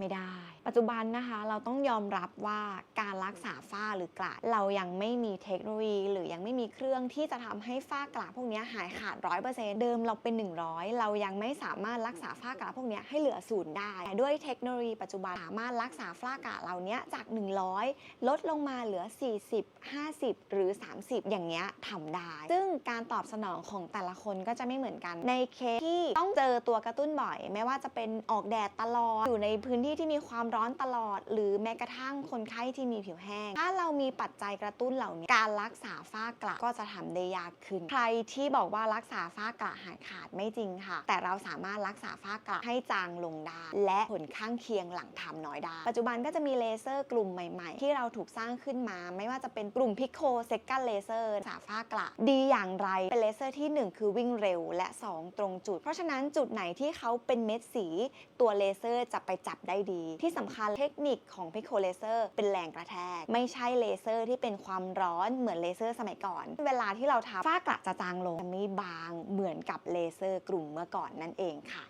ไม่ได้ ปัจจุบันนะคะเราต้องยอมรับว่าการรักษาฝ้าหรือกระเรายังไม่มีเทคโนโลยี หรือยังไม่มีเครื่องที่จะทำให้ฝ้ากระพวกนี้หายขาดร้อยเปอร์เซ็นต์เดิมเราเป็น 100 เรายังไม่สามารถรักษาฝ้ากระพวกนี้ให้เหลือศูนย์ได้แต่ด้วยเทคโนโลยีปัจจุบันสามารถรักษาฝ้ากระเหล่านี้จาก 100 ลดลงมาเหลือ 40 50 หรือ 30 อย่างเงี้ยทำได้ ซึ่ง การตอบสนองของแต่ละคนก็จะไม่เหมือนกัน ในเคสที่ต้องเจอตัวกระตุ้นบ่อย ไม่ว่าจะเป็นออกแดดตลอด อยู่ในพื้นที่ที่มีความร้อนตลอด หรือแม้กระทั่งคนไข้ที่มีผิวแห้ง ถ้าเรามีปัจจัยกระตุ้นเหล่านี้ การรักษาฝ้ากระก็จะทำได้ยากขึ้น ใครที่บอกว่ารักษาฝ้ากระหายขาดไม่จริงค่ะ แต่เราสามารถรักษาฝ้ากระให้จางลงได้ และผลข้างเคียงหลังทำน้อยได้ ปัจจุบันก็จะมีเลเซอร์กลุ่มใหม่ ๆ ที่เราถูกสร้างขึ้นมา ไม่ว่าจะเป็นกลุ่มพิโคเซกันเลเซอร์สาฝ้ากระดีอย่างไร เป็นเลเซอร์ที่ 1 คือวิ่งเร็วและ 2 ตรงจุด เพราะฉะนั้นจุดไหนที่เขาเป็นเม็ดสี ตัวเลเซอร์จะไปจับได้ดี ที่สำคัญเทคนิคของพิโคเลเซอร์เป็นแรงกระแทก ไม่ใช่เลเซอร์ที่เป็นความร้อนเหมือนเลเซอร์สมัยก่อน เวลาที่เราทำฝ้ากระจะจางลงจะไม่บางเหมือนกับเลเซอร์กลุ่มเมื่อก่อนนั่นเองค่ะ